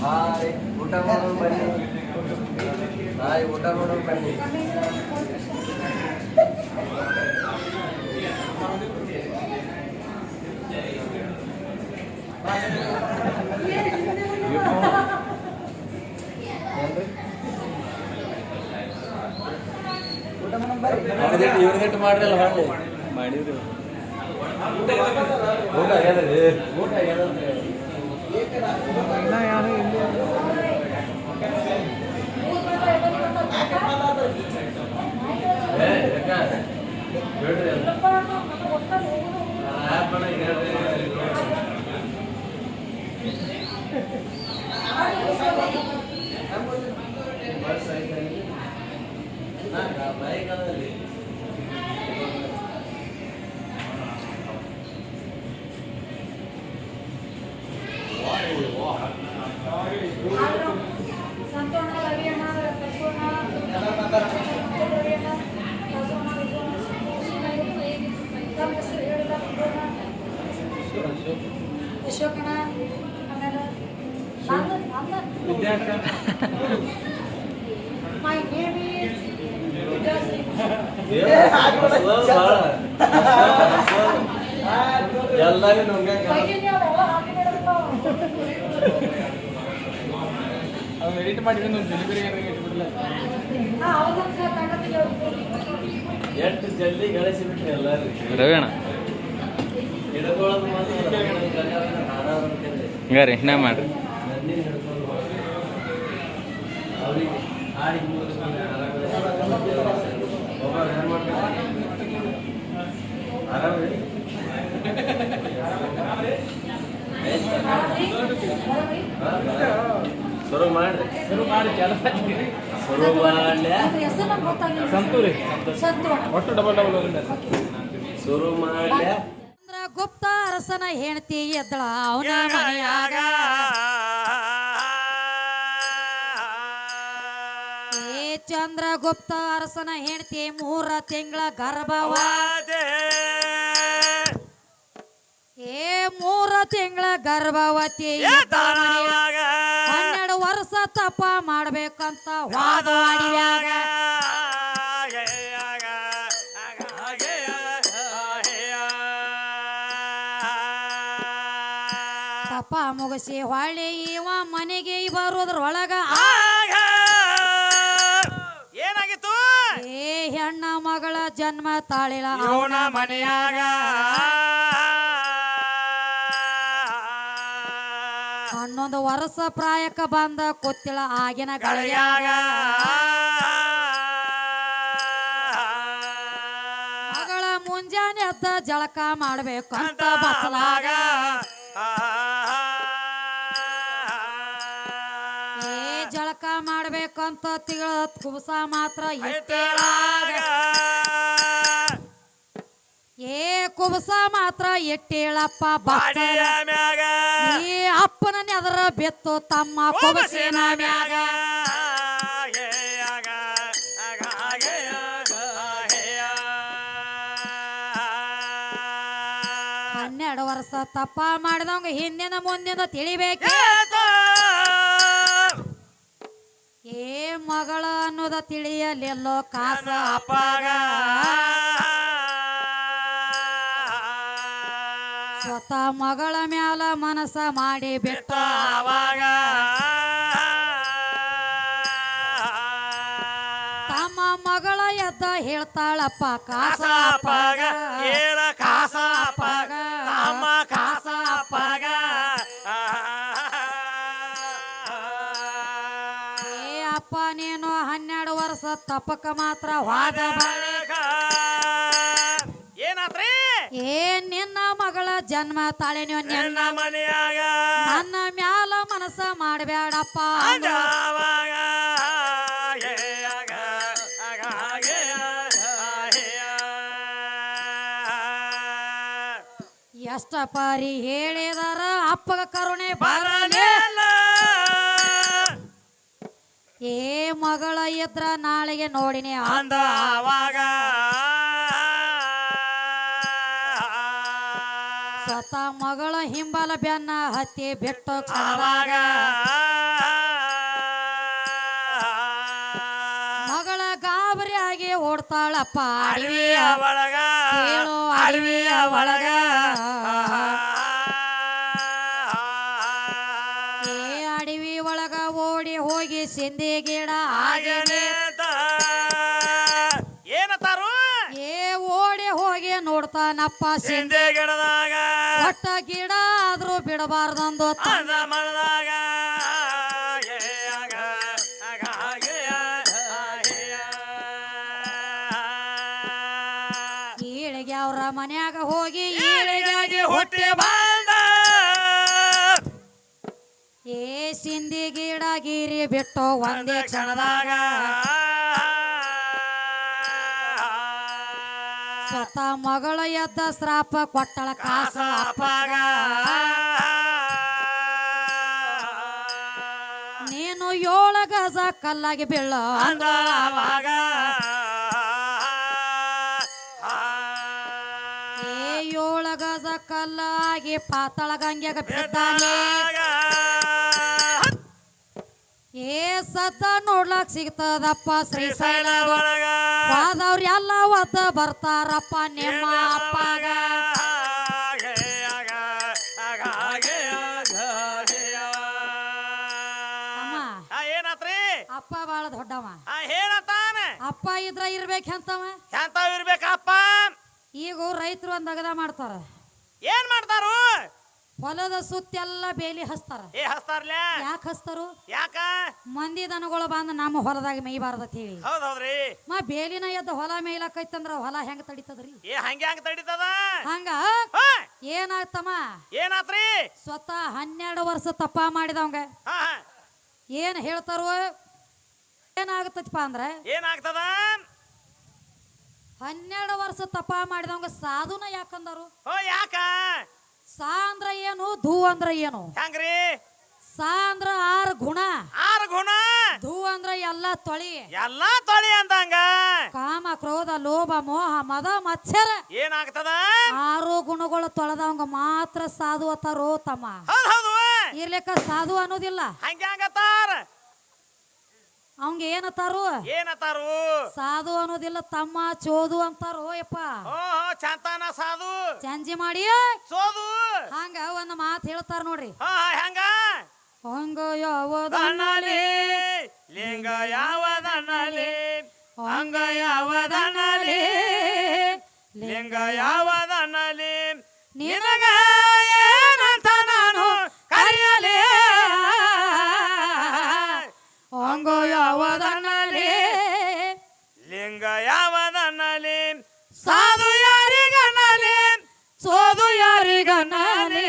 Hi ಊಟ ಮಾಡೋಣ ಬನ್ನಿ ಹಾಯ್ ಊಟ ಮಾಡೋಣ ಬನ್ನಿ ಏನ್ರಿ? ಇವ್ರದಿಟ್ಟು ಇವ್ರದಿಟ್ಟು ಮಾಡ್ರಲ್ಲ ಮಾಡಿ ಮಾಡಿದ್ರಿ ಊಟ ಆಗ್ಯದ್ರಿ ಊಟ ಆಗ್ಯದಂತ್ರಿ ಏ, ಯಾಕ? ಹೇಳ್ರಿ ಅದು. ಆ ಆ್ಯಪ್ ಅನ್ನ ಹೇಳ್ರಿ. ಬಸ್ ಐತೆ. ನಾಲ್ಕ ಬೈಕ್ ಅದರಿ. ಎಲ್ಲಾರು ನುಂಗಂಗ ಎಡಿಟ್ ಮಾಡಿದ್ರೆ ಒಂದು ಡೆಲಿವರಿ ಇಟ್ಬಿಡಲ್ಲ ಎಷ್ಟು ಜಲ್ದಿ ಗಳಿಸಿ ಬಿಟ್ರಿ ಎಲ್ಲಾರು ರವಿಣ. ಹಂಗಾರಿ ಹಿನ್ನ ಮಾಡ್ರಿ ಅವ್ರಿಗೆ ಶುರು ಮಾಡಿ ಶುರು ಮಾಡಿ ಕೆಲಸ ಶುರು ಸಂತೂರಿ. ಸಂತು ಒಟ್ಟು ಡಬಲ್ ಡಬಲ್ ಶುರು ಗುಪ್ತ ಅರಸನ ಹೆಂಡತಿ ಎದ್ದಳ. ಅವನ ಮನೆಯಾಗ ಚಂದ್ರಗುಪ್ತ ಅರಸನ ಹೆಂಡತಿ ಮೂರ ತಿಂಗಳ ಗರ್ಭವಾದೆ ಏ ಮೂರ ತಿಂಗಳ ಗರ್ಭವತಿ. ಹನ್ನೆರಡು ವರ್ಷ ತಪ್ಪ ಮಾಡ್ಬೇಕಂತ ವಾದ ತಪ್ಪ ಮುಗಿಸಿ ಹೊಳ್ಳಿ ಇವ ಮನೆಗೆ ಬರೋದ್ರೊಳಗ. ಏನಾಗಿತ್ತು ಹೆಣ್ಣ ಮಗಳ ಜನ್ಮ ತಾಳಿಲ್ಲ ಅವನ ಮನೆಯಾಗ. ಹನ್ನೊಂದು ವರ್ಷ ಪ್ರಾಯಕ್ಕ ಬಂದ ಕೂತಿಳ ಆಗಿನ ಗಳಿಯಾಗ. ಮಗಳ ಮುಂಜಾನೆ ಎದ್ದ ಜಳಕ ಮಾಡ್ಬೇಕು ಅಂತ ಬಚ್ಚಲಾಗ. ಮಾಡ್ಬೇಕಂತ ತಿಳ ಕುಬಸ ಮಾತ್ರ ಏ ಕುಸ ಮಾತ್ರ ಎಟ್ಟೇಳಪ್ಪ ಬಾಡಿಯಾಗ ಈ ಅಪ್ಪನ ನೆದರ ಬೆತ್ತು ತಮ್ಮ ಕುಬಸಿನ ಮ್ಯಾಗ. ಹನ್ನೆರಡು ವರ್ಷ ತಪ್ಪ ಮಾಡಿದವಂಗ ಹಿಂದಿನ ಮುಂದಿನ ತಿಳಿಬೇಕು? ಏ ಮಗಳ ಅನ್ನೋದ ತಿಳಿಯಲಿಲ್ಲೋ ಕಾಸ ಅಪ್ಪಾಗ. ಸ್ವತಃ ಮಗಳ ಮ್ಯಾಲ ಮನಸ ಮಾಡಿ ಬಿಟ್ಟ ಅವಾಗ. ತಮ್ಮ ಮಗಳ ಎದ್ದ ಹೇಳ್ತಾಳಪ್ಪ ಕಾಸ ಅಪ್ಪಾಗ. ಹೇಳ ಕಾಸ ಅಪ್ಪಾಗ. ತಮ್ಮ ಕಾಸ ಅಪ್ಪಾಗ. ತಪ್ಪಕ ಮಾತ್ರ ವಾದ ಏನ್ ಏನಾತ್ರಿ ಏ ನಿನ್ನ ಮಗಳ ಜನ್ಮ ತಾಳೆನೋ ನನ್ನ ನಿನ್ನ ಮನೆಯಾಗ ನನ್ನ ಮ್ಯಾಲ ಮನಸ್ಸ ಮಾಡಬೇಡಪ್ಪ ಅಂದ್ರು. ಅಂಜಾವಾಗ ಏ ಆಗ, ಆಗ, ಆಗೆ, ಆಹೆಯ. ಎಷ್ಟ ಪಾರಿ ಹೇಳಿದಾರ ಅಪ್ಪಗ ಕರುಣೆ ಬರಲೇ ಬರಲಿಲ್ಲ. ಏ ಮಗಳ ಇದ್ರ ನಾಳೆಗೆ ನೋಡಿನಿ ಅಂದ ಆವಾಗ ಸತ ಮಗಳ ಹಿಂಬಲ ಬೆನ್ನ ಹತ್ತಿ ಬಿಟ್ಟು ಆವಾಗ ಮಗಳ ಗಾಬರಿಯಾಗಿ ಓಡ್ತಾಳಪ್ಪ. ಅಡವಿಯ ಒಳಗ. ಅಡವಿಯ ಒಳಗ. ಸಿಂಧಿ ಗಿಡ ಏ ಓಡಿ ಹೋಗಿ ನೋಡ್ತಾನಪ್ಪ ಸಿಂಧಿ. ಗಿಡದಾಗ. ಒಟ್ಟ ಗಿಡ ಆದ್ರೂ ಬಿಡಬಾರ್ದಂದು ಮಳದಾಗ ಮನದಾಗ ಏ ಸಿಂಧಿ ಗಿಡ ಗಿರಿ ಬಿಟ್ಟು ಒಂದೇ ಕ್ಷಣದಾಗ ಸ್ವತಃ ಮಗಳ ಎದ್ದ ಶ್ರಾಪ ಕೊಟ್ಟಳ ಕಾಸ ಅಪ್ಪಾಗ. ನೀನು ಏಳ ಗಜ ಕಲ್ಲಾಗಿ ಬೀಳ ಅಂದ ಅಂದವಾಗ ಏಳ ಗಜ ಕಲ್ಲಾಗಿ ಪಾತಳ ಗಂಗೆಗ ಬಿದ್ದಾನೆ ಏ ಸತ ನೋಡ್ಲಕ್ ಸಿಗ್ತದಪ್ಪ ಶ್ರೀಶೈಲ ಒಳಗ. ವಾದವ್ರ ಎಲ್ಲ ಒತ್ತ ಬರ್ತಾರಪ್ಪ ನಿಮ್ಮ ಅಪ್ಪಗ. ಅಮ್ಮ. ಏನಾತ್ರಿ? ಅಪ್ಪ ಬಾಳ ದೊಡ್ಡವ. ಅಪ್ಪ ಇದ್ರ ಇರ್ಬೇಕಂತವ ಎಂತಾವ್ ಇರ್ಬೇಕಪ್ಪ? ಈಗ ರೈತರು ಒಂದ್ ಅಗದ ಮಾಡ್ತಾರ. ಏನ್ ಮಾಡ್ತಾರು? ಹೊಲದ ಸುತ್ತೆಲ್ಲ ಬೇಲಿ ಹಸ್ತಾರ ಏ ಯಾಕೆ ಹಸ್ತಾರು ಯಾಕ? ಮಂದಿ ದನಗಳು ಬಂದು ನಮ್ಮ ಹೊಲದಾಗ ಮೇಯ್ಬಾರ್ದತ್ ಹೇಳಿ. ಹೌದ್ ಹೌದ್ರಿ. ಮ ಬೇಲಿನ ಎದ್ದು ಹೊಲ ಮೇಯ್ಲಕ್ಕೈತಂದ್ರ ಹೊಲ ಹೆಂಗ್ ತಡಿತದ್ರಿ? ಏ ಹಂಗೆ ಹಂಗ ತಡಿತದ? ಹಂಗ? ಹಾ, ಏನಾಗ್ತಮ್ಮ ಏನಾತ್ರಿ? ಸ್ವತಃ ಹನ್ನೆರಡು ವರ್ಷ ತಪ್ಪ ಮಾಡಿದವಂಗ. ಹಾ ಹಾ. ಏನ್ ಹೇಳ್ತಾರೋ ಏನಾಗತ್ತಪ್ಪ ಅಂದ್ರ ಏನಾಗ್ತದ? ಹನ್ನೆರಡು ವರ್ಷ ತಪ ಮಾಡಿದವಂಗ ಸಾಧುನ ಯಾಕಂದರು? ಓ ಯಾಕ? ಸಾ ಅಂದ್ರ ಏನು ಧೂ ಅಂದ್ರ ಏನು? ಹೆಂಗ್ರಿ? ಸಾ ಅಂದ್ರ ಆರು ಗುಣ. ಆರು ಗುಣ? ಧೂ ಅಂದ್ರ ಎಲ್ಲ ತೊಳಿ. ಎಲ್ಲಾ ತೊಳಿ ಅಂದಂಗ? ಕಾಮ ಕ್ರೋಧ ಲೋಭ ಮೋಹ ಮದ ಮತ್ಸರ. ಏನಾಗ್ತದ? ಆರು ಗುಣಗಳು ತೊಳೆದವಂಗ ಮಾತ್ರ ಸಾಧು ಅತ್ತಾರೋ ತಮ್ಮ ಹೌದ್. ಇರ್ಲಿಕ್ಕ ಸಾಧು ಅನ್ನೋದಿಲ್ಲ. ಹಂಗೆ ಅವಂಗ ಏನತ್ತಾರು? ಏನತ್ತಾರು? ಸಾಧು ಅನ್ನೋದಿಲ್ಲ ತಮ್ಮ ಚೋದು ಅಂತಾರೋ ಯಪ್ಪ. ಚಂತಾನ ಸಾಧು. ಚಂಜಿ ಮಾಡಿ. ಸೋದು. ಹಂಗ ಒಂದ್ ಮಾತು ಹೇಳ್ತಾರ ನೋಡ್ರಿ. ಹಂಗ? ಹೆಂಗ ದಣ್ಣಲಿ ಲಿಂಗ ಯಾವದಣ್ಣಲಿ ಹಂಗ ಯಾವದಣ್ಣಲಿ ಲಿಂಗ ಯಾವದಣ್ಣಲಿ ನಿನಗ ಏನಂತ ನಾನು ಕರೆಯಲಿ ಹಂಗ ಯಾವದನ್ನಲಿ? ಲಿಂಗ ಯಾವದನ್ನಲಿ? ಸಾಧು ಯಾರಿಗನ್ನಲಿ? ಸೋದು ಯಾರಿಗನ್ನಲಿ?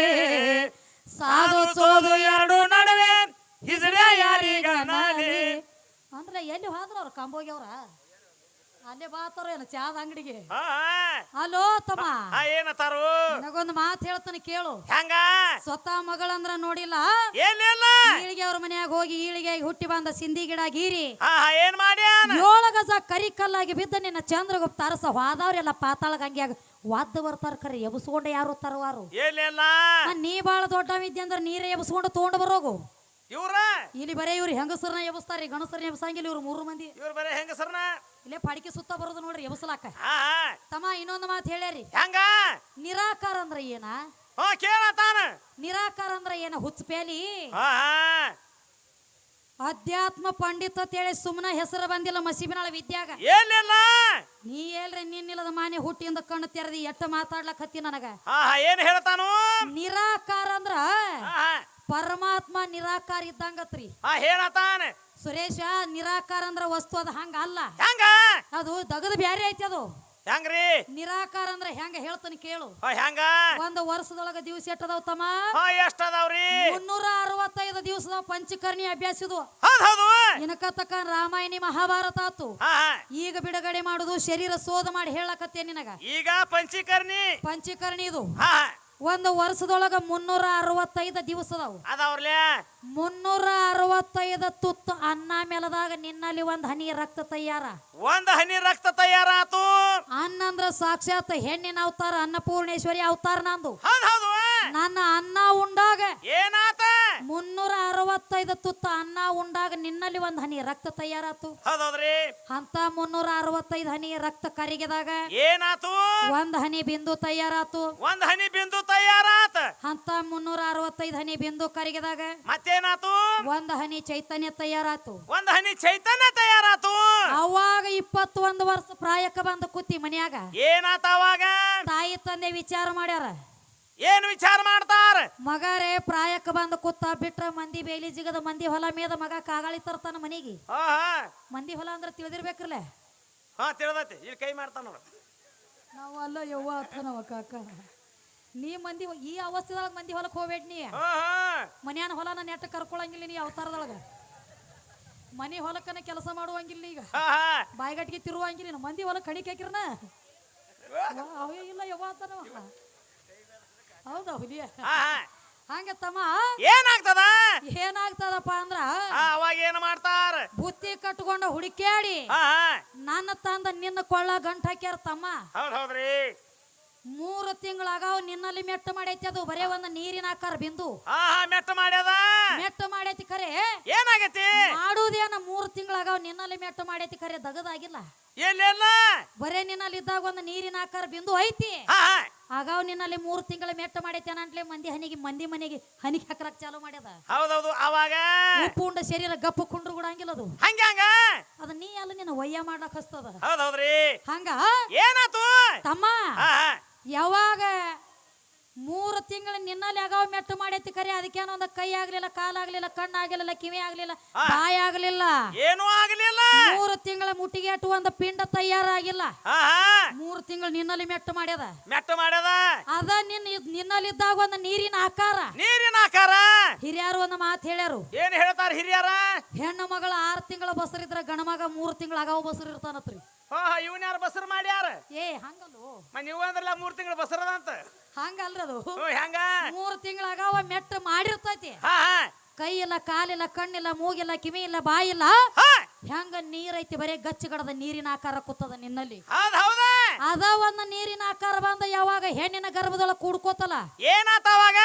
ಸಾಧು ಸೋದು ಎರಡು ನಡುವೆ ಹಿಜಡೆ ಯಾರಿಗನ್ನಲಿ? ಅಂದ್ರೆ ಎಲ್ಲಿ ಹೋದ್ರ ಅವ್ರ? ಅಲ್ಲೇ ಬಾತಾರ ಏನ ಚಾದ ಅಂಗಡಿಗೆ. ಹಾ ಅಲೋ ತಮ್ಮ. ಹಾ ಏನತ್ತಾರು ನನಗೊಂದು ಮಾತು ಹೇಳ್ತಾನೆ ಕೇಳು. ಹೆಂಗ? ಸ್ವತಃ ಮಗಳಂದ್ರ ನೋಡಿಲ್ಲ? ಏನಿಲ್ಲ ಈಳಿಗೆ ಅವ್ರ ಮನ್ಯಾಗ ಹೋಗಿ ಈಳಿಗೆ ಹುಟ್ಟಿ ಬಂದ ಸಿಂಧಿ ಗಿಡ ಗೀರಿ. ಹಾ ಹಾ ಏನ್ ಮಾಡ್ಯಾನ? ಏಳು ಗಜ ಕರಿ ಕಲ್ಲಾಗಿ ಬಿದ್ದ ನಿನ್ನ ಚಂದ್ರಗುಪ್ತ ಅರಸ ಹೋದವ್ರೆಲ್ಲ ಪಾತಾಳ ಗಂಗ್ಯಾಗ ವಾದ್ದ ಬರ್ತಾರ ಕರೆ ಎಬ್ಸ್ಕೊಂಡು ಯಾರು ತರುವಾರು? ಏನಿಲ್ಲ ಆ, ನೀ ಬಾಳ ದೊಡ್ಡವಿದ್ದೆ ಅಂದ್ರೆ ನೀರೇ ಎಬ್ಸ್ಕೊಂಡು ತಗೊಂಡು ಬರೋಗು. ಇವ್ರ? ಇಲ್ಲಿ ಬರೇ ಇವ್ರು ಹೆಂಗಸರ್ನ ಎಬ್ಸ್ತಾರ ಗಣಸರನ್ನ ಎಬ್ಸಂಗಿಲ್ಲ ಇವ್ರು ಮೂರು ಮಂದಿ. ಇವ್ರ ಬರೇ ಹೆಂಗಸರ್ನ ಇಲ್ಲೇ ಪಡಿಕೆ ಸುತ್ತ ಬರೋದು ನೋಡ್ರಿ ಎಬಸಲಾಕ ತಮ್ಮ ಇನ್ನೊಂದು ಮಾತು ಹೇಳ್ಯಾರಿ. ಹೆಂಗ? ನಿರಾಕಾರ ಅಂದ್ರ ಏನ? ಕೇಳತಾನ ನಿರಾಕಾರ ಅಂದ್ರ ಏನ? ಹುಚ್ಚಪೇಲಿ ಅಧ್ಯಾತ್ಮ ಪಂಡಿತ ಹೇಳಿ ಸುಮ್ಮನ ಹೆಸರು ಬಂದಿಲ್ಲ ಮಸೀಬಿನಾಳ ವಿದ್ಯಾಗ. ಏನಿಲ್ಲ. ನೀ ಹೇಳ್ರಿ ನಿನ್ನಿಲ್ಲದ ಮಾನೆ ಹುಟ್ಟಿಯಿಂದ ಕಣ್ಣು ತೆರೆದಿ ಎಟ್ಟ ಮಾತಾಡ್ಲಕ್ ಹತ್ತಿ ನನಗ ಏನ್ ಹೇಳ್ತಾನು? ನಿರಾಕಾರ ಅಂದ್ರ ಪರಮಾತ್ಮ ನಿರಾಕಾರ ಇದ್ದಂಗತ್ರಿ. ಹೇಳತಾನ ಸುರೇಶ ನಿರಾಕಾರ ಅಂದ್ರ ವಸ್ತು ಅದ ಹಂಗ ಅಲ್ಲ. ಹಂಗ? ಅದು ದಗದ ಬ್ಯಾರೆ ಐತಿ ಅದು. ಹೆಂಗ್ರಿ? ನಿರಾಕಾರ ಅಂದ್ರ ಹೆಂಗ ಹೇಳ್ತಾನೆ ಕೇಳು. ಹಾ ಹೆಂಗ? ಒಂದ್ ವರ್ಷದೊಳಗ ದಿವಸ ಎಷ್ಟದಾವ ತಮ್ಮ? ಹಾ ಎಷ್ಟ್ ಅದಾವ್ರಿ ಮುನ್ನೂರ ಅರವತ್ತೈದು ದಿವಸದ ಪಂಚಕರ್ಣಿ ಅಭ್ಯಾಸ ಇದು. ಹೌದ್ ಹೌದು. ಇನಕ ತಕ್ಕ ರಾಮಾಯಣಿ ಮಹಾಭಾರತ ಆತು. ಹಾ ಹಾ. ಈಗ ಬಿಡುಗಡೆ ಮಾಡುದು ಶರೀರ ಸೋದ ಮಾಡಿ ಹೇಳಕತ್ತೆ ನಿನಗ. ಈಗ ಪಂಚಕರ್ಣಿ? ಪಂಚಕರ್ಣಿ ಇದು. ಹಾ ಹಾ. ಒಂದು ವರ್ಷದೊಳಗ ಮುನ್ನೂರ ಅರವತ್ತೈದು ದಿವಸ ಅದಾವು. ಮುನ್ನೂರ ಅರವತ್ತೈದು ತುತ್ತು ಅನ್ನ ಮೇಲದಾಗ ನಿನ್ನಲ್ಲಿ ಒಂದ್ ಹನಿ ರಕ್ತ ತಯಾರ. ಒಂದ್ ಹನಿ ರಕ್ತ ತಯಾರಾತು ಅನ್ನ ಅಂದ್ರ ಸಾಕ್ಷಾತ್ ಹೆಣ್ಣಿನ ಅವತಾರ ಅನ್ನಪೂರ್ಣೇಶ್ವರಿ ಅವತಾರ ನಂದು. ಹೌದ್ ಹೌದು. ನನ್ನ ಅನ್ನ ಉಂಡಾಗ ಅರವತ್ತೈದು ತುತ್ತ ಅನ್ನ ಉಂಡಾಗ ನಿನ್ನಲ್ಲಿ ಒಂದ್ ಹನಿ ರಕ್ತ ತಯಾರಾತು. ಹೌದೌದ್ರಿ? ಅಂತ ಮುನ್ನೂರ ಅರವತ್ತೈದು ಹನಿ ರಕ್ತ ಕರಿಗೆದಾಗ ಏನಾತು? ಒಂದ್ ಹನಿ ಬಿಂದು ತಯಾರಾತು. ಒಂದ್ ಹನಿ ಬಿಂದು ತಯಾರಾತ? ಅಂತ ಮುನ್ನೂರ ಅರವತ್ತೈದು ಹನಿ ಬಿಂದು ಕರಿಗೆದಾಗ ಮತ್ತೇನಾತು? ಒಂದ್ ಹನಿ ಚೈತನ್ಯ ತಯಾರಾತು. ಒಂದ್ ಹನಿ ಚೈತನ್ಯ ತಯಾರಾತು? ಅವಾಗ ಇಪ್ಪತ್ತೊಂದು ವರ್ಷ ಪ್ರಾಯಕ್ಕೆ ಬಂದ ಕೂತಿ ಮನ್ಯಾಗ. ಏನಾತ ಅವಾಗ? ತಾಯಿ ತಂದೆ ವಿಚಾರ ಮಾಡ್ಯಾರ. ಏನ್ ವಿಚಾರ ಮಾಡ್ತಾರ? ಮಗರೇ ಪ್ರಾಯಕ್ಕೆ ಬಂದ ಕುತ್ತ ಬಿಟ್ರ ಮಂದಿ ಬೇಲಿ ಜಿಗದ ಮಂದಿ ಹೊಲ ಮೇದ ಮಗ ಕಾಗಾಳಿ ತರ್ತಾನ ಮನಿಗೆ. ಹಾ ಹಾ. ಮಂದಿ ಹೊಲ ಅಂದ್ರೆ ತಿಳಿದಿರ್ಬೇಕ್ರಲ್ಲ ಹಾ ತಿಳಿದೈತಿ. ಇಲ್ಲಿ ಕೈ ಮಾಡ್ತಾನ ನೋಡು. ನಾವು ಅಲ್ಲ ಯವ್ವ ಅತ್ತನವ ಕಾಕ. ನೀ ಮಂದಿ ಈ ಅವಸ್ಥೆದೊಳಗ ಮಂದಿ ಹೊಲಕ್ಕೆ ಹೋಗ್ಬೇಡ ನೀ. ಹಾ ಹಾ. ಮನ್ಯಾನ ಹೊಲನ ನೆಟ್ಟ ಕರ್ಕೊಳಂಗಿಲ್ಲ ನೀ ಅವತಾರದೊಳಗ. ಮನೆ ಹೊಲಕ್ಕನ ಕೆಲಸ ಮಾಡುವಂಗಿಲ್ಲ ಈಗ. ಹಾ ಹಾ. ಬಾಯಿಗಟ್ಟಿಗೆ ತಿರುವಂಗಿಲ್ಲ ನೀನು. ಮಂದಿ ಹೊಲಕ್ಕೆ ಕಣಿಕೆ ಹಾಕಿರನ? ಅವೇ ಇಲ್ಲ ಯವ್ವ ಅತ್ತನವ. ಹೌದಾ ಹುಲಿಯ? ಹಂಗ ತಮ್ಮ ಏನಾಗ್ತದ? ಏನಾಗ್ತದಪ್ಪ ಅಂದ್ರ ಆ, ಅವಾಗ ಏನ್ ಮಾಡ್ತಾರ? ಬುತ್ತಿ ಕಟ್ಕೊಂಡ ಹುಡುಕ್ಯಾಡಿ. ಆ, ನನ್ನ ತಂದ ನಿನ್ನ ಕೊಳ್ಳ ಗಂಟ್ ಹಾಕ್ಯಾರ ತಮ್ಮ ಹೌದ್ ಹೌದ್ರಿ ಮೂರು ತಿಂಗಳಾಗಾವ್ ನಿನ್ನಲ್ಲಿ ಮೆಟ್ಟು ಮಾಡೈತಿ ಅದು ಬರೇ ಒಂದು ನೀರಿನ ಆಕಾರ ಬಿಂದು. ಹಾ ಹಾ ಮೆಟ್ಟ ಮಾಡ್ಯದ? ಮೆಟ್ಟು ಮಾಡೈತಿ ಖರೆ. ಏನಾಗೈತಿ? ಮಾಡುವುದೇನ ಮೂರು ತಿಂಗಳಾಗಾವ್ ನಿನ್ನಲ್ಲಿ ಮೆಟ್ಟು ಮಾಡೈತಿ ಖರೆ ದಗದಾಗಿಲ್ಲ. ಎಲ್ಲೆಲ್ಲ ಬರೇ ನಿನ್ನಲ್ಲಿ ಇದ್ದಾಗ ಒಂದ್ ನೀರಿನ ಆಕಾರ ಬಿಂದು ಐತಿ. ಹಾ ಹಾ. ಆಗಾವ್ ನಿನ್ನಲ್ಲಿ ಮೂರು ತಿಂಗಳ ಮೆಟ್ಟ ಮಾಡೈತಿ ಅನ್ನಂಟ್ಲೆ ಮಂದಿ ಹನಿಗೆ ಮಂದಿ ಮನೆಗೆ ಹನಿಗೆ ಹಾಕಲಕ್ ಚಾಲು ಮಾಡ್ಯದ. ಹೌದೌದು ಅವಾಗ ಉಪ್ಪು ಉಂಡ ಶರೀರ ಗಪ್ಪು ಕುಂಡ್ರು ಕೂಡ ಅದು. ಹಂಗ ಹಂಗ? ಅದ ನೀ ಅಲ್ಲ ನಿನ್ನ ಒಯ್ಯ ಮಾಡ್ಲಕ್ ಹಸ್ತದ. ಹೌದೌದ್ರಿ. ಹೌದ್ರಿ ಹಂಗ? ಏನಾತು? ತಮ್ಮ ಯಾವಾಗ ಮೂರು ತಿಂಗಳ ನಿನ್ನಲ್ಲಿ ಆಗಾವ್ ಮೆಟ್ಟು ಮಾಡೈತಿ ಕರೆ ಅದಕ್ಕೇನೋ ಒಂದು ಕೈ ಆಗ್ಲಿಲ್ಲ ಕಾಲಾಗ್ಲಿಲ್ಲ ಕಣ್ಣು ಆಗ್ಲಿಲ್ಲ ಕಿವಿ ಆಗ್ಲಿಲ್ಲ ಬಾಯಿ ಆಗ್ಲಿಲ್ಲ. ಏನೂ ತಿಂಗಳ ಮುಟ್ಟಿಗೆ ಅಟ್ಟು ಒಂದು ಪಿಂಡ ತಯಾರಾಗಿಲ್ಲ. ಮೂರು ತಿಂಗಳು ನಿನ್ನಲ್ಲಿ ಮೆಟ್ಟು ಮಾಡ್ಯದ. ಮೆಟ್ಟು ಮಾಡ್ಯದ? ಅದ ನಿನ್ನ ನಿನ್ನಲ್ಲಿ ನಿನ್ನಲ್ಲಿದ್ದಾಗ ಒಂದು ನೀರಿನ ಆಕಾರ. ನೀರಿನ ಆಕಾರ? ಹಿರಿಯರು ಒಂದು ಮಾತು ಹೇಳ್ಯಾರು. ಏನ್ ಹೇಳ್ತಾರ ಹಿರಿಯರ? ಹೆಣ್ಣು ಮಗಳ ಆರು ತಿಂಗಳ ಬಸರಿದ್ರ ಗಣಮಗ ಮೂರು ತಿಂಗಳ ಆಗವ ಬಸರು ಇರ್ತಾನತ್ರಿ. ಇವನ್ ಯಾರು ಬಸರ್ ಮಾಡ್ಯಾರ? ಏ ಹಂಗಲ್ಲ. ನೀವಂದ್ರಲ್ಲ ನೀವು ಅಂದ್ರಲ್ಲ ಮೂರ್ ತಿಂಗಳ ಬಸರದಂತ ಹಂಗಲ್ರಿ ಅದು ಹೆಂಗ? ಮೂರು ಆಗವ ಮೆಟ್ಟು ಮಾಡಿರ್ತೈತಿ. ಕೈ ಇಲ್ಲ ಕಾಲಿಲ್ಲ ಕಣ್ಣಿಲ್ಲ ಮೂಗಿಲ್ಲ ಕಿವಿ ಇಲ್ಲ ಬಾಯಿಲ್ಲ ಹೆಂಗ ನೀರೈತಿ ಬರೇ ಗಚ್ಚಗಡದ ನೀರಿನ ಆಕಾರ ಕೂತದ ನಿನ್ನಲ್ಲಿ. ಅದ ಒಂದು ನೀರಿನ ಆಕಾರ ಬಂದ ಯಾವಾಗ ಹೆಣ್ಣಿನ ಗರ್ಭದೊಳಗ ಕೂಡ್ಕೋತಲ್ಲ? ಏನಾತ ಅವಾಗ?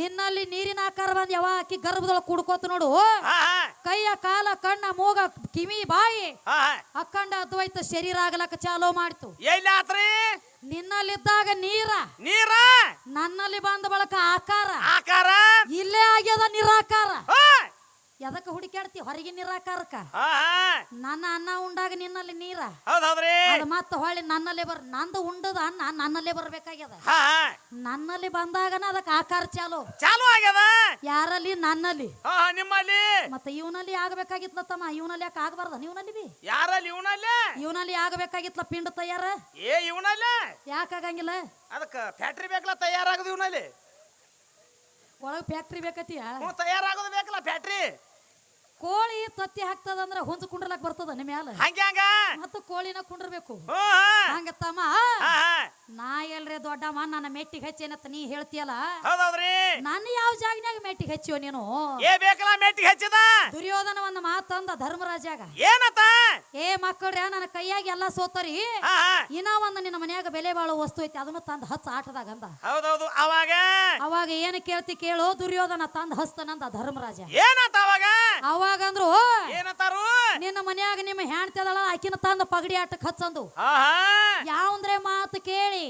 ನಿನ್ನಲ್ಲಿ ನೀರಿನ ಆಕಾರ ಬಂದ ಯಾವಾಗ ಆಕಿ ಗರ್ಭದೊಳಗ ಕೂಡ್ಕೋತ ನೋಡು? ಕೈಯ ಕಾಲ ಕಣ್ಣ ಮೂಗ ಕಿವಿ ಬಾಯಿ ಅಕ್ಕಂಡ ಅದ್ವೈತ ಶರೀರ ಆಗ್ಲಕ್ಕ ಚಾಲೋ ಮಾಡ್ತು. ನಿನ್ನಲ್ಲಿದ್ದಾಗ ನೀರ. ನೀರ? ನನ್ನಲ್ಲಿ ಬಂದ ಬಳಕ ಆಕಾರ. ಆಕಾರ ಇಲ್ಲೇ ಆಗ್ಯದ ನಿರಾಕಾರ ಹಾ ಎದಕ್ಕ ಹುಡುಕಾಡ್ತಿ ಹೊರಗಿನ ನಿರಾಕಾರಕ್ಕ. ನನ್ನ ಅನ್ನ ಉಂಡಾಗ ನಿನ್ನಲ್ಲಿ ನೀರ. ಮತ್ತ ಹೌದ್ರಿ ಮತ್ತೆ ಹೊಳ್ಳಿ ನನ್ನಲ್ಲೇ ಬರ್ ನಂದು ಉಂಡದ ಅನ್ನ ನನ್ನಲ್ಲೇ ಬರ್ಬೇಕಾಗ್ಯದ. ನನ್ನಲ್ಲಿ ಬಂದಾಗನ ಅದಕ್ಕೆ ಆಕಾರ ಚಾಲು. ಚಾಲು ಆಗ್ಯದ? ಯಾರಲ್ಲಿ? ನನ್ನಲ್ಲಿ. ನಿಮ್ಮಲ್ಲಿ. ಮತ್ತೆ ಇವನಲ್ಲಿ ಆಗಬೇಕಾಗಿತ್ಲ ತಮ್ಮ. ಇವನಲ್ಲಿ ಯಾಕೆ ಆಗಬಾರ್ದ? ನೀವನಲ್ಲಿ ಬಿ. ಯಾರಲ್ಲಿ? ಇವನಲ್ಲಿ. ಇವನಲ್ಲಿ ಆಗಬೇಕಾಗಿತ್ಲ ಪಿಂಡ ತಯಾರ? ಏ ಇವನಲ್ಲಿ. ಯಾಕೆ ಆಗಂಗಿಲ್ಲ? ಅದಕ್ಕ ಫ್ಯಾಕ್ಟ್ರಿ ಬೇಕಲ್ಲ ತಯಾರಾಗದು ಇವನಲ್ಲಿ. ಒಳಗೆ ಫ್ಯಾಕ್ಟ್ರಿ ಬೇಕತಿಯ? ತಯಾರಾಗೋದು ಬೇಕಲ್ಲ ಫ್ಯಾಕ್ಟ್ರಿ ಕೋಳಿ ತತ್ತಿ ಹಾಕ್ತದಂದ್ರ ಹೊಂಚ ಕುಂಡ್ರಲಕ್ ಬರ್ತದ ನಿಮ್ಮ ಮ್ಯಾಲ? ಮತ್ತ ಮತ್ತು ಕೋಳಿನ ಕುಂಡ್ರಬೇಕು. ಹಂಗ ತಮ್ಮ. ನಾ ಎಲ್ರಿ ದೊಡ್ಡಮ್ಮ ನನ್ನ ಮೆಟ್ಟಿಗೆ ಹಚ್ಚೇನತ್ತ ನೀ ಹೇಳ್ತಿಯಲ್ಲ? ಹೌದೌದ್ರಿ. ನನ್ನ ಯಾವ ಜಾಗನ್ಯಾಗ ಮೆಟ್ಟಿಗೆ ಹಚ್ಚಿವ ನೀನು? ಏ ಬೇಕಲ್ಲ ಮೆಟ್ಟಿಗೆ ಹಚ್ಚಿದ? ದುರ್ಯೋಧನ ಒಂದು ಮಾತಂದ ಧರ್ಮರಾಜಾಗ ಏನತ್ತ? ಏ ಮಕ್ಕಳ್ರಿ ನನ್ನ ಕೈಯಾಗ ಎಲ್ಲಾ ಸೋತರಿ. ಇನ್ನ ಒಂದು ನಿನ್ನ ಮನ್ಯಾಗ ಬೆಲೆ ಬಾಳೋ ವಸ್ತು ಐತಿ ಅದನ್ನು ತಂದ ಹಚ್ಚ ಆಟದಾಗ ಅಂದ. ಹೌದೌದು ಅವಾಗ? ಅವಾಗ ಏನ್ ಕೇಳ್ತಿ ಕೇಳು ದುರ್ಯೋಧನ ತಂದ ಹಸ್ತನಂದ ಧರ್ಮರಾಜ ಏನತ್ತ ಅವಾಗ? ಅವಾಗ ಅಂದ್ರು ಏನಂತಾರು? ನಿನ್ನ ಮನ್ಯಾಗ ನಿಮ್ಮ ಹೆಣ್ತಿದಳ ಆಕಿನ ತಂದು ಪಗಡಿ ಆಟಕ್ಕೆ ಹಚ್ಚಂದು. ಯಾವಂದ್ರೆ ಮಾತು ಕೇಳಿ.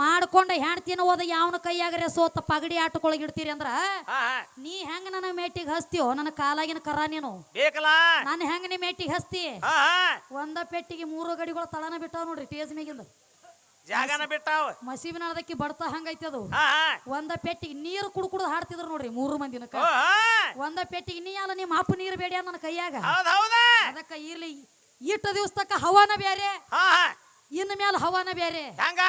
ಮಾಡ್ಕೊಂಡ ಹೆಣ್ತಿನ ಹೋದ ಯಾವನ ಕೈಯಾಗರೆ ಸೋತ ಪಗಡಿ ಆಟಕ್ಕೊಳಗೆ ಇಡ್ತೀರಿ ಅಂದ್ರ ನೀ ಹೆಂಗ ನನ್ನ ಮೇಟಿಗೆ ಹಸ್ತಿಯೋ ನನ್ನ ಕಾಲಾಗಿನ ಕರ ನೀನು. ನಾನು ಹೆಂಗ ನಿಮ್ಮ ಮೇಟಿಗೆ ಹಸ್ತಿ ಒಂದ ಪೆಟ್ಟಿಗೆ ಮೂರು ಗಡಿಗಳ ತಳನ ಬಿಟ್ಟಾವ ನೋಡ್ರಿ ಟೇಸ್ ಮೇಗಿಂದ ಜಾಗನ ಬಿಟ್ಟಾವ. ಮಸೀಬಿನ ಅದಕ್ಕೆ ಬಡ್ತಾ ಹಂಗೈತಿ ಅದು. ಹಾ ಹಾ. ಒಂದ ಪೆಟ್ಟಿಗೆ ನೀರು ಕುಡ್ ಕುಡ್ದು ಹಾಡ್ತಿದ್ರು ನೋಡ್ರಿ ಮೂರು ಮಂದಿನ ಓ, ಹಾ. ಒಂದ ಪೆಟ್ಟಿಗೆ ನೀ ಅಲ್ಲ ನಿಮ್ಮ ಅಪ್ಪ ನೀರು ಬೇಡ ನನ್ನ ಕೈಯಾಗ? ಹೌದ್ ಹೌದ. ಅದಕ್ಕ ಇರ್ಲಿ. ಇಟ್ಟು ದಿವಸ ತಕ್ಕ ಹವಾನ ಬೇರೆ ಹಾ ಹಾ. ಇನ್ನ ಮೇಲೆ ಹವಾನ ಬೇರೆ ಹೆಂಗ?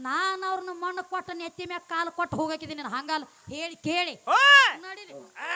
ನಾನು ಅವ್ರನ್ನ ಮಣ್ಣು ಕೊಟ್ಟ ನೆತ್ತಿ ಮ್ಯಾಗ ಕಾಲು ಕೊಟ್ಟು ಹೋಗಕಿದ್ದೀನಿ ನಾನು ಹಂಗಲ್ಲ. ಹೇಳಿ ಕೇಳಿ. ಓ. ನಡೀಲಿ. ಆ,